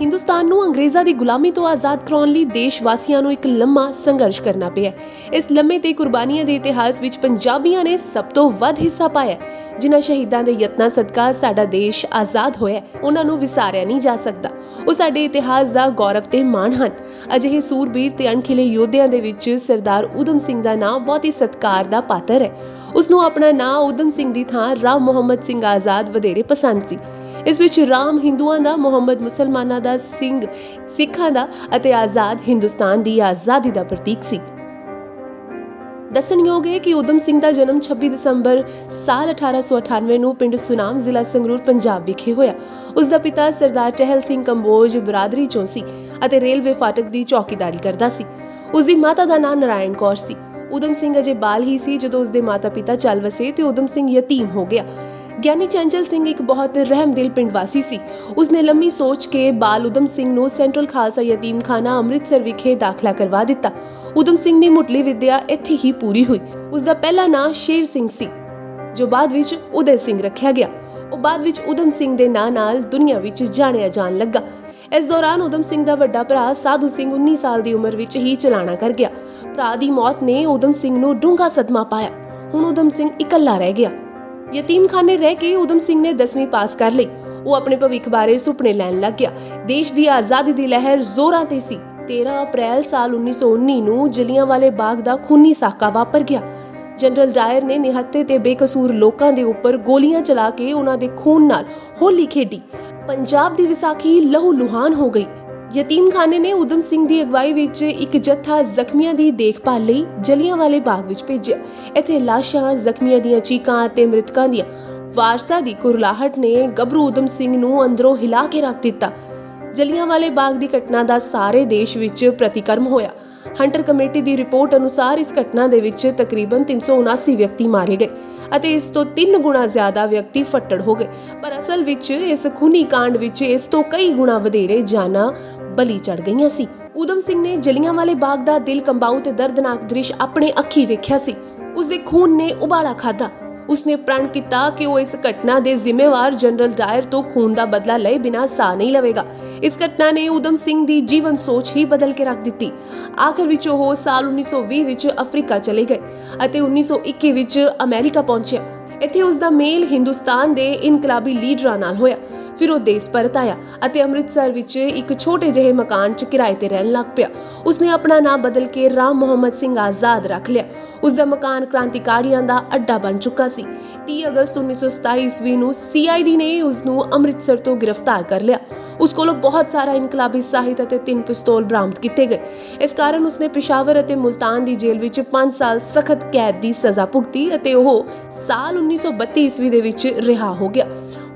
ਹਿੰਦੁਸਤਾਨ ਨੂੰ ਅੰਗਰੇਜ਼ਾਂ ਦੀ ਗੁਲਾਮੀ ਤੋਂ ਆਜ਼ਾਦ ਕਰਾਉਣ ਲਈ ਦੇਸ਼ ਵਾਸੀਆਂ ਨੂੰ ਇੱਕ ਲੰਮਾ ਸੰਘਰਸ਼ ਕਰਨਾ ਪਿਆ ਇਸ ਲੰਮੇ ਤੇ ਕੁਰਬਾਨੀਆਂ ਦੇ ਇਤਿਹਾਸ ਵਿੱਚ ਪੰਜਾਬੀਆਂ ਨੇ ਸਭ ਤੋਂ ਵੱਧ ਹਿੱਸਾ ਪਾਇਆ ਜਿਨ੍ਹਾਂ ਸ਼ਹੀਦਾਂ ਦੇ ਯਤਨਾਂ ਸਦਕਾ ਸਾਡਾ ਦੇਸ਼ ਆਜ਼ਾਦ ਹੋਇਆ ਉਹਨਾਂ ਨੂੰ ਵਿਸਾਰਿਆ ਨਹੀਂ ਜਾ ਸਕਦਾ। ਉਹ ਸਾਡੇ ਇਤਿਹਾਸ ਦਾ ਗੌਰਵ ਤੇ ਮਾਣ ਹਨ। ਅਜਿਹੇ ਸੂਰਬੀਰ ਤੇ ਅਣਖਿਲੇ ਯੋਧਿਆਂ ਦੇ ਵਿੱਚ ਸਰਦਾਰ ਊਧਮ ਸਿੰਘ ਦਾ ਨਾਮ ਬਹੁਤ ਹੀ ਸਤਿਕਾਰ ਦਾ ਪਾਤਰ ਹੈ। ਉਸ ਨੂੰ ਆਪਣਾ ਨਾਂ ਊਧਮ ਸਿੰਘ ਦੀ ਥਾਂ ਰਾਮ ਮੁਹੰਮਦ ਸਿੰਘ ਆਜ਼ਾਦ ਵਧੇਰੇ ਪਸੰਦ ਸੀ। ਇਸ ਵਿੱਚ ਰਾਮ ਹਿੰਦੂਆਂ ਦਾ, ਮੁਹੰਮਦ ਮੁਸਲਮਾਨਾਂ ਦਾ, ਸਿੰਘ ਸਿੱਖਾਂ ਦਾ ਅਤੇ ਆਜ਼ਾਦ ਹਿੰਦੁਸਤਾਨ ਦੀ ਆਜ਼ਾਦੀ ਦਾ ਪ੍ਰਤੀਕ ਸੀ। ਦੱਸਣਯੋਗ ਹੈ ਕਿ ਊਧਮ ਸਿੰਘ ਦਾ ਜਨਮ 26 ਦਸੰਬਰ ਸਾਲ 1898 ਨੂੰ ਪਿੰਡ ਸੁਨਾਮ ਜ਼ਿਲ੍ਹਾ ਸੰਗਰੂਰ, ਪੰਜਾਬ ਵਿਖੇ ਹੋਇਆ। ਉਸ ਦਾ ਪਿਤਾ ਸਰਦਾਰ ਟਹਿਲ ਸਿੰਘ ਕੰਬੋਜ ਬਰਾਦਰੀ ਚੋਂ ਸੀ ਅਤੇ ਰੇਲਵੇ ਫਾਟਕ ਦੀ ਚੌਕੀਦਾਰੀ ਕਰਦਾ ਸੀ। ਉਸ ਦੀ ਮਾਤਾ ਦਾ ਨਾਮ ਨਾਰਾਇਣ ਕੌਰ ਸੀ। ਊਧਮ ਸਿੰਘ ਅਜੇ ਬਾਲ ਹੀ ਸੀ। ਜਦੋਂ ਉਸ ਦੇ ਮਾਤਾ-ਪਿਤਾ ਚੱਲ ਵਸੇ ਤੇ ਊਧਮ ਸਿੰਘ ਯਤੀਮ ਹੋ ਗਿਆ। ਗਿਆਨੀ ਚੰਚਲ ਸਿੰਘ ਇੱਕ ਬਹੁਤ ਰਹਿਮਦਿਲ ਪਿੰਡ ਵਾਸੀ ਸੀ। ਉਸਨੇ ਲੰਮੀ ਸੋਚ ਕੇ ਬਾਲ ਉਦਮ ਸਿੰਘ ਨੂੰ ਸੈਂਟਰਲ ਖਾਲਸਾ ਯਤੀਮਖਾਨਾ ਅੰਮ੍ਰਿਤਸਰ ਵਿਖੇ ਦਾਖਲਾ ਕਰਵਾ ਦਿੱਤਾ। ਉਦਮ ਸਿੰਘ ਦੀ ਮੁੱਢਲੀ ਵਿਦਿਆ ਇੱਥੇ ਹੀ ਪੂਰੀ ਹੋਈ। ਉਸ ਦਾ ਪਹਿਲਾ ਨਾਂ ਸ਼ੇਰ ਸਿੰਘ ਸੀ, ਜੋ ਬਾਅਦ ਵਿੱਚ ਉਦੈ ਸਿੰਘ ਰੱਖਿਆ ਗਿਆ। ਉਹ ਬਾਅਦ ਵਿੱਚ ਉਦਮ ਸਿੰਘ ਦੇ ਨਾਂ ਨਾਲ ਦੁਨੀਆ ਵਿੱਚ ਜਾਣਿਆ ਜਾਣ ਲੱਗਾ। ਇਸ ਦੌਰਾਨ ਉਦਮ ਸਿੰਘ ਦਾ ਵੱਡਾ ਭਰਾ ਸਾਧੂ ਸਿੰਘ 19 ਸਾਲ ਦੀ ਉਮਰ ਵਿੱਚ ਹੀ ਚਲਾਣਾ ਕਰ ਗਿਆ। ਭਰਾ ਦੀ ਮੌਤ ਨੇ ਉਦਮ ਸਿੰਘ ਨੂੰ ਡੂੰਘਾ ਸਦਮਾ ਪਾਇਆ। ਹੁਣ ਉਦਮ ਸਿੰਘ ਇਕੱਲਾ ਰਹਿ ਗਿਆ। ਯਤੀਮਖਾਨੇ ਰਹਿ ਕੇ ਉਦਮ ਸਿੰਘ ਨੇ 10ਵੀਂ ਪਾਸ ਕਰ ਲਈ। ਉਹ ਆਪਣੇ ਭਵਿੱਖ ਬਾਰੇ ਸੁਪਨੇ ਲੈਣ ਲੱਗ ਗਿਆ। ਦੇਸ਼ ਦੀ ਆਜ਼ਾਦੀ ਦੀ ਲਹਿਰ ਜ਼ੋਰਾਂ ਤੇ ਸੀ। 13 ਅਪ੍ਰੈਲ ਸਾਲ 1919 ਨੂੰ ਜਲਿਆਂਵਾਲੇ ਬਾਗ ਦਾ ਖੂਨੀ ਸਾਕਾ ਵਾਪਰ ਗਿਆ। ਜਨਰਲ ਡਾਇਰ ਨੇ ਨਿਹੱਤੇ ਤੇ ਬੇਕਸੂਰ ਲੋਕਾਂ ਦੇ ਉੱਪਰ ਗੋਲੀਆਂ ਚਲਾ ਕੇ ਉਹਨਾਂ ਦੇ ਖੂਨ ਨਾਲ ਹੋਲੀ ਖੇਡੀ। ਪੰਜਾਬ ਦੀ ਵਿਸਾਖੀ ਲਹੂ ਲੁਹਾਨ ਹੋ ਗਈ। ਯਤੀਮਖਾਨੇ ਨੇ ਉਦਮ ਸਿੰਘ ਦੀ ਅਗਵਾਈ ਵਿੱਚ ਇੱਕ ਜੱਥਾ ਜ਼ਖਮੀਆਂ ਦੀ ਦੇਖਭਾਲ ਲਈ ਜਲਿਆਂਵਾਲੇ ਬਾਗ ਵਿੱਚ ਭੇਜਿਆ। ਇੱਥੇ ਲਾਸ਼ਾਂ, ਜ਼ਖਮੀਆਂ ਦੀਆਂ ਚੀਕਾਂ ਅਤੇ ਮ੍ਰਿਤਕਾਂ ਦੀਆਂ ਵਾਰਸਾਂ ਦੀ ਕੁਰਲਾਹਟ ਨੇ ਗੱਭਰੂ ਉਦਮ ਸਿੰਘ ਨੂੰ ਅੰਦਰੋਂ ਹਿਲਾ ਕੇ ਰੱਖ ਦਿੱਤਾ। ਜਲਿਆਂਵਾਲੇ ਬਾਗ ਦੀ ਘਟਨਾ ਦਾ ਸਾਰੇ ਦੇਸ਼ ਵਿੱਚ ਪ੍ਰਤੀਕਰਮ ਹੋਇਆ। ਹੰਟਰ ਕਮੇਟੀ ਦੀ ਰਿਪੋਰਟ ਅਨੁਸਾਰ ਇਸ ਘਟਨਾ ਦੇ ਵਿੱਚ ਤਕਰੀਬਨ 379 ਵਿਅਕਤੀ ਮਾਰੇ ਗਏ ਅਤੇ ਇਸ ਤੋਂ 3 ਗੁਣਾ ਜ਼ਿਆਦਾ ਵਿਅਕਤੀ ਫੱਟੜ ਹੋ ਗਏ। ਪਰ ਅਸਲ ਵਿੱਚ ਇਸ ਖੂਨੀ ਕਾਂਡ ਵਿੱਚ ਇਸ ਤੋਂ ਕਈ ਗੁਣਾ ਵਧੇਰੇ ਜਾਨਾਂ ਬਲੀ ਚੜ ਗਈਆਂ ਸੀ। ਊਧਮ ਸਿੰਘ ਨੇ ਜਲਿਆਂਵਾਲੇ ਬਾਗ ਦਾ ਦਿਲ ਕੰਬਾਊ ਤੇ ਦਰਦਨਾਕ ਦ੍ਰਿਸ਼ ਆਪਣੇ ਅੱਖੀ ਵੇਖਿਆ ਸੀ। ਉਸ ਦੇ ਖੂਨ ਨੇ ਉਬਾਲਾ ਖਾਦਾ ਉਸਨੇ ਪ੍ਰਣ ਕੀਤਾ ਕਿ ਉਹ ਇਸ ਘਟਨਾ ਦੇ ਜ਼ਿੰਮੇਵਾਰ ਜਨਰਲ ਡਾਇਰ ਤੋਂ ਖੂਨ ਦਾ ਬਦਲਾ ਲਏ ਬਿਨਾਂ ਸਾਹ ਨਹੀਂ ਲਵੇਗਾ। ਇਸ ਘਟਨਾ ਨੇ ਊਧਮ ਸਿੰਘ ਦੀ ਜੀਵਨ ਸੋਚ ਹੀ ਬਦਲ ਕੇ ਰੱਖ ਦਿੱਤੀ। ਆਖਰ ਵਿੱਚ ਉਹ ਸਾਲ 1920 ਵਿੱਚ ਅਫਰੀਕਾ ਚਲੇ ਗਏ ਅਤੇ 1921 ਵਿੱਚ ਅਮਰੀਕਾ ਪਹੁੰਚਿਆ। ਇੱਥੇ ਉਸ ਦਾ ਮੇਲ ਹਿੰਦੁਸਤਾਨ ਦੇ ਇਨਕਲਾਬੀ ਲੀਡਰਾਂ ਨਾਲ ਹੋਇਆ। ਫਿਰ ਉਹ ਦੇਸ਼ ਪਰਤ ਆਇਆ ਅਤੇ ਅੰਮ੍ਰਿਤਸਰ ਵਿੱਚ ਇੱਕ ਛੋਟੇ ਜਿਹੇ ਮਕਾਨ 'ਚ ਕਿਰਾਏ ਤੇ ਰਹਿਣ ਲੱਗ ਪਿਆ। ਉਸਨੇ ਆਪਣਾ ਨਾਮ ਬਦਲ ਕੇ ਰਾਮ ਮੁਹੰਮਦ ਸਿੰਘ ਆਜ਼ਾਦ ਰੱਖ ਲਿਆ। ਉਸ ਦਾ ਮਕਾਨ ਕ੍ਰਾਂਤੀਕਾਰੀਆਂ ਦਾ ਅੱਡਾ ਬਣ ਚੁੱਕਾ ਸੀ। 30 ਅਗਸਤ 1927 ਈਸਵੀ ਨੂੰ ਸੀਆਈਡੀ ਨੇ ਉਸ ਨੂੰ ਅੰਮ੍ਰਿਤਸਰ ਤੋਂ ਗ੍ਰਿਫਤਾਰ ਕਰ ਲਿਆ। ਉਸ ਕੋਲੋਂ ਬਹੁਤ ਸਾਰਾ ਇਨਕਲਾਬੀ ਸਾਹਿਤ ਅਤੇ ਤਿੰਨ ਪਿਸਤੌਲ ਬਰਾਮਦ ਕੀਤੇ ਗਏ। ਇਸ ਕਾਰਨ ਉਸਨੇ ਪਿਸ਼ਾਵਰ ਅਤੇ ਮੁਲਤਾਨ ਦੀ ਜੇਲ੍ਹ ਵਿੱਚ 5 ਸਾਲ ਸਖਤ ਕੈਦ ਦੀ ਸਜ਼ਾ ਭੁਗਤੀ ਅਤੇ ਉਹ ਸਾਲ 1932 ਈਸਵੀ ਦੇ ਵਿੱਚ ਰਿਹਾ ਹੋ ਗਿਆ।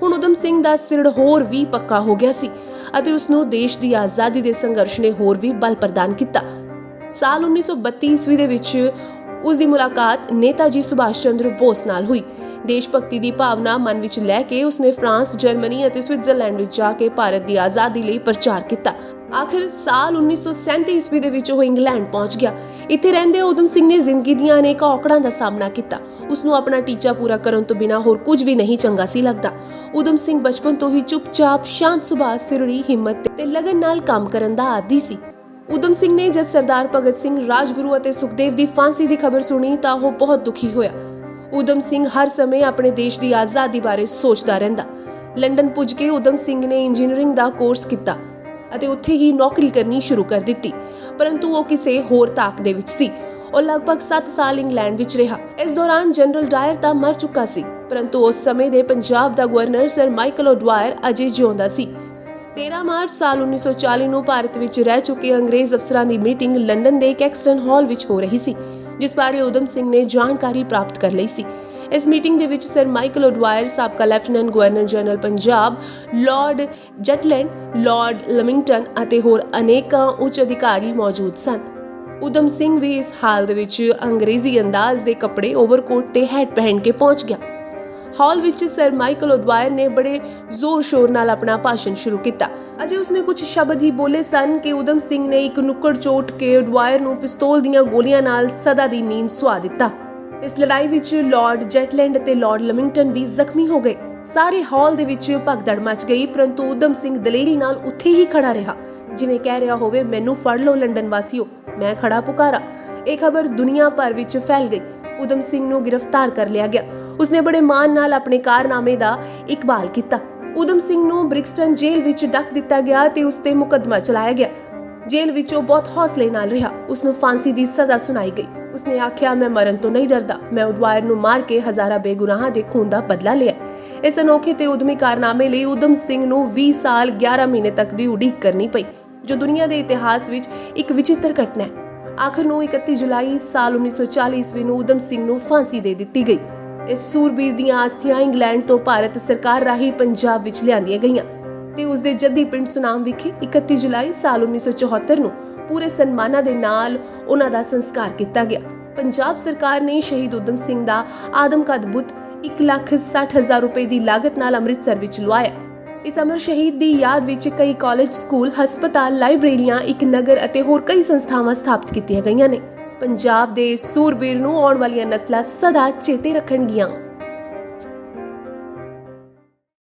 ਹੁਣ ਉਦਮ ਸਿੰਘ ਦਾ ਸਿਰ ਹੋਰ ਵੀ ਪੱਕਾ ਹੋ ਗਿਆ ਸੀ ਅਤੇ ਉਸ ਨੂੰ ਦੇਸ਼ ਦੀ ਆਜ਼ਾਦੀ ਦੇ ਸੰਘਰਸ਼ ਨੇ ਹੋਰ ਵੀ ਬਲ ਪ੍ਰਦਾਨ ਕੀਤਾ ਸਾਲ 1932 ਈਸਵੀ ਦੇ ਵਿੱਚ ਉਸ ਦੀ ਮੁਲਾਕਾਤ ਨੇਤਾਜੀ ਸੁਭਾਸ਼ ਚੰਦਰ ਬੋਸ ਨਾਲ ਹੋਈ ਦੇਸ਼ ਭਗਤੀ ਦੀ ਭਾਵਨਾ ਮਨ ਵਿੱਚ ਲੈ ਕੇ ਉਸਨੇ ਫਰਾਂਸ, ਜਰਮਨੀ ਅਤੇ ਸਵਿਟਜ਼ਰਲੈਂਡ ਵਿੱਚ ਜਾ ਕੇ ਭਾਰਤ ਦੀ ਆਜ਼ਾਦੀ ਲਈ ਪ੍ਰਚਾਰ ਕੀਤਾ। ਆਖਿਰ ਸਾਲ 1937 ਈਸਵੀ ਦੇ ਵਿੱਚ ਉਹ ਇੰਗਲੈਂਡ ਪਹੁੰਚ ਗਿਆ। ਇੱਥੇ ਰਹਿੰਦੇ ਉਦਮ ਸਿੰਘ ਨੇ ਜ਼ਿੰਦਗੀ ਦੀਆਂ ਅਨੇਕਾਂ ਔਕੜਾਂ ਦਾ ਸਾਹਮਣਾ ਕੀਤਾ। ਉਸ ਨੂੰ ਆਪਣਾ ਟੀਚਾ ਪੂਰਾ ਕਰਨ ਤੋਂ ਬਿਨਾਂ ਹੋਰ ਕੁਝ ਵੀ ਨਹੀਂ ਚੰਗਾ ਸੀ ਲੱਗਦਾ। ਉਦਮ ਸਿੰਘ ਬਚਪਨ ਤੋਂ ਹੀ ਚੁੱਪਚਾਪ, ਸ਼ਾਂਤ ਸੁਭਾਅ, ਸਿਰੜੀ ਹਿੰਮਤ ਤੇ ਲਗਨ ਨਾਲ ਕੰਮ ਕਰਨ ਦਾ ਆਦੀ ਸੀ। ਉਦਮ ਸਿੰਘ ਨੇ ਜਦ ਸਰਦਾਰ ਭਗਤ ਸਿੰਘ, ਰਾਜਗੁਰੂ ਅਤੇ ਸੁਖਦੇਵ ਦੀ ਫਾਂਸੀ ਦੀ ਖਬਰ ਸੁਣੀ ਤਾਂ ਉਹ ਬਹੁਤ ਦੁਖੀ ਹੋਇਆ। ਉਦਮ ਸਿੰਘ ਹਰ ਸਮੇਂ ਆਪਣੇ ਦੇਸ਼ ਦੀ ਆਜ਼ਾਦੀ ਬਾਰੇ ਸੋਚਦਾ ਰਹਿੰਦਾ। ਲੰਡਨ ਪੁੱਜ ਕੇ ਉਦਮ ਸਿੰਘ ਨੇ ਇੰਜੀਨੀਅਰਿੰਗ ਦਾ ਕੋਰਸ ਕੀਤਾ ਅਤੇ ਉੱਥੇ ਹੀ ਨੌਕਰੀ ਕਰਨੀ ਸ਼ੁਰੂ ਕਰ ਦਿੱਤੀ। ਪਰੰਤੂ ਉਹ ਕਿਸੇ ਹੋਰ ਤਾਕ ਦੇ ਵਿੱਚ ਸੀ। ਉਹ ਲਗਭਗ 7 ਸਾਲ ਇੰਗਲੈਂਡ ਵਿੱਚ ਰਿਹਾ। ਇਸ ਦੌਰਾਨ ਜਨਰਲ ਡਾਇਰ ਤਾਂ ਮਰ ਚੁੱਕਾ ਸੀ, ਪਰੰਤੂ ਉਸ ਸਮੇਂ ਦੇ ਪੰਜਾਬ ਦਾ ਗਵਰਨਰ ਸਰ ਮਾਈਕਲ ਓਡਵਾਇਰ ਅਜੇ ਜਿਉਂਦਾ ਸੀ। 13 ਮਾਰਚ ਸਾਲ 1940 ਨੂੰ ਭਾਰਤ ਵਿੱਚ ਰਹਿ ਚੁੱਕੇ ਅੰਗਰੇਜ਼ ਅਫਸਰਾਂ ਦੀ ਮੀਟਿੰਗ ਲੰਡਨ ਦੇ ਕੈਕਸਟਨ ਹਾਲ ਵਿੱਚ ਹੋ ਰਹੀ ਸੀ, ਜਿਸ ਬਾਰੇ ਉਦਮ ਸਿੰਘ ਨੇ ਜਾਣਕਾਰੀ ਪ੍ਰਾਪਤ ਕਰ ਲਈ ਸੀ। ਇਸ ਮੀਟਿੰਗ ਦੇ ਵਿੱਚ ਸਰ ਮਾਈਕਲ ਓਡਵਾਇਰ, ਸਾਬਕਾ lieutenant governor general Punjab, lord Zetland, lord Lamington ਅਤੇ ਹੋਰ ਅਨੇਕਾਂ ਉੱਚ ਅਧਿਕਾਰੀ ਮੌਜੂਦ ਸਨ। ਉਦਮ ਸਿੰਘ ਵੀ ਇਸ ਹਾਲ ਦੇ ਵਿੱਚ ਅੰਗਰੇਜ਼ੀ ਅੰਦਾਜ਼ ਦੇ ਕੱਪੜੇ ਓਵਰਕੋਟ ਤੇ ਹੈਟ ਪਹਿਨ ਕੇ ਪਹੁੰਚ ਗਿਆ। ਹਾਲ ਵਿੱਚ ਸਰ ਮਾਈਕਲ ਓਡਵਾਇਰ ਨੇ ਬੜੇ ਜ਼ੋਰ ਸ਼ੋਰ ਨਾਲ ਆਪਣਾ ਭਾਸ਼ਣ ਸ਼ੁਰੂ ਕੀਤਾ। ਅਜੇ ਉਸਨੇ ਕੁਝ ਸ਼ਬਦ ਹੀ ਬੋਲੇ ਸਨ ਕਿ ਉਦਮ ਸਿੰਘ ਨੇ ਇੱਕ ਨੁੱਕੜ ਚੋਟ ਕੇ ਓਡਵਾਇਰ ਨੂੰ ਪਿਸਤੌਲ ਦੀਆਂ ਗੋਲੀਆਂ ਨਾਲ ਸਦਾ ਦੀ ਨੀਂਦ ਸੁਆ ਦਿੱਤਾ। ਇਸ ਲੜਾਈ ਵਿੱਚ ਲਾਰਡ ਜੈਟਲੈਂਡ ਅਤੇ ਲਾਰਡ ਲਮਿੰਗਟਨ ਵੀ ਜ਼ਖਮੀ ਹੋ ਗਏ। ਸਾਰੇ ਹਾਲ ਦੇ ਵਿੱਚ ਭਗਦੜ ਮਚ ਗਈ, ਪਰੰਤੂ ਉਦਮ ਸਿੰਘ ਦਲੇਰੀ ਨਾਲ ਉੱਥੇ ਹੀ ਖੜਾ ਰਿਹਾ। ਜਿਵੇਂ ਕਹਿ ਰਿਹਾ ਹੋਵੇ, ਮੈਨੂੰ ਫੜ ਲਓ ਲੰਡਨ ਵਾਸੀਓ, ਮੈਂ ਖੜਾ ਪੁਕਾਰਾ। ਇਹ ਖਬਰ ਦੁਨੀਆ ਭਰ ਵਿੱਚ ਫੈਲ ਗਈ। ਉਦਮ ਸਿੰਘ ਨੂੰ ਗ੍ਰਿਫਤਾਰ ਕਰ ਲਿਆ ਗਿਆ। ਉਸਨੇ ਬੜੇ ਮਾਣ ਨਾਲ ਆਪਣੇ ਕਾਰਨਾਮੇ ਦਾ ਇਕਬਾਲ ਕੀਤਾ। ਉਦਮ ਸਿੰਘ ਨੂੰ ਬ੍ਰਿਕਸਟਨ ਜੇਲ੍ਹ ਵਿੱਚ ਡੱਕ ਦਿੱਤਾ ਗਿਆ ਤੇ ਉਸ ਤੇ ਮੁਕੱਦਮਾ ਚਲਾਇਆ ਗਿਆ। ਜੇਲ੍ਹ ਵਿੱਚੋਂ ਬਹੁਤ ਹੌਸਲੇ ਨਾਲ ਰਿਹਾ। ਉਸ ਨੂੰ ਫਾਂਸੀ ਦੀ ਸਜ਼ਾ ਸੁਣਾਈ ਗਈ। ਉਸਨੇ ਆਖਿਆ, ਮੈਂ ਮਰਨ ਤੋਂ ਨਹੀਂ ਡਰਦਾ। ਮੈਂ ਉਡਵਾਇਰ ਨੂੰ ਮਾਰ ਕੇ ਹਜ਼ਾਰਾਂ ਬੇਗੁਨਾਹਾਂ ਦੇ ਖੂਨ ਦਾ ਬਦਲਾ ਲਿਆ ਇਸ ਅਨੋਖੇ ਤੇ ਉਦਮੀ ਕਾਰਨਾਮੇ ਲਈ ਉਦਮ ਸਿੰਘ ਨੂੰ 20 ਸਾਲ 11 ਮਹੀਨੇ ਤੱਕ ਦੀ ਉਡੀਕ ਕਰਨੀ ਪਈ, ਜੋ ਦੁਨੀਆ ਦੇ ਇਤਿਹਾਸ ਵਿੱਚ ਇੱਕ ਵਿਚਿੱਤਰ ਘਟਨਾ ਹੈ। ਆਖਰ ਨੂੰ 31 ਜੁਲਾਈ ਸਾਲ 1940 ਈਸਵੀ ਨੂੰ ਉਦਮ ਸਿੰਘ ਨੂੰ ਫਾਂਸੀ ਦੇ ਦਿੱਤੀ ਗਈ। ਇਸ ਸੂਰਬੀਰ ਦੀਆਂ ਆਸਥੀਆਂ ਇੰਗਲੈਂਡ ਤੋਂ ਭਾਰਤ ਸਰਕਾਰ ਰਾਹੀਂ ਪੰਜਾਬ ਵਿੱਚ ਲਿਆਂਦੀਆਂ ਗਈਆਂ ਤੇ ਉਸ ਦੇ ਜੱਦੀ ਪਿੰਡ ਸੁਨਾਮ ਵਿਖੇ 31 ਜੁਲਾਈ ਸਾਲ 1974 ਨੂੰ ਪੂਰੇ ਸਨਮਾਨਾਂ ਦੇ ਨਾਲ ਉਹਨਾਂ ਦਾ ਸੰਸਕਾਰ ਕੀਤਾ ਗਿਆ। ਪੰਜਾਬ ਸਰਕਾਰ ਨੇ ਸ਼ਹੀਦ ਉਦਮ ਸਿੰਘ ਦਾ ਆਦਮਕਦ ਬੁੱਤ 1,60,000 ਰੁਪਏ ਦੀ ਲਾਗਤ ਨਾਲ ਅੰਮ੍ਰਿਤਸਰ ਵਿੱਚ ਲਵਾਇਆ। ਇਸ ਅਮਰ ਸ਼ਹੀਦ ਦੀ ਯਾਦ ਵਿੱਚ ਕਈ ਕਾਲਜ ਸਕੂਲ ਹਸਪਤਾਲ ਲਾਇਬ੍ਰੇਰੀਆਂ ਇੱਕ ਨਗਰ ਅਤੇ ਹੋਰ ਕਈ ਸੰਸਥਾਵਾਂ ਸਥਾਪਿਤ ਕੀਤੀਆਂ ਗਈਆਂ ਨੇ। ਪੰਜਾਬ ਦੇ ਸੂਰਬੀਰ ਨੂੰ ਆਉਣ ਵਾਲੀਆਂ ਨਸਲਾਂ ਸਦਾ ਚੇਤੇ ਰੱਖਣਗੀਆਂ।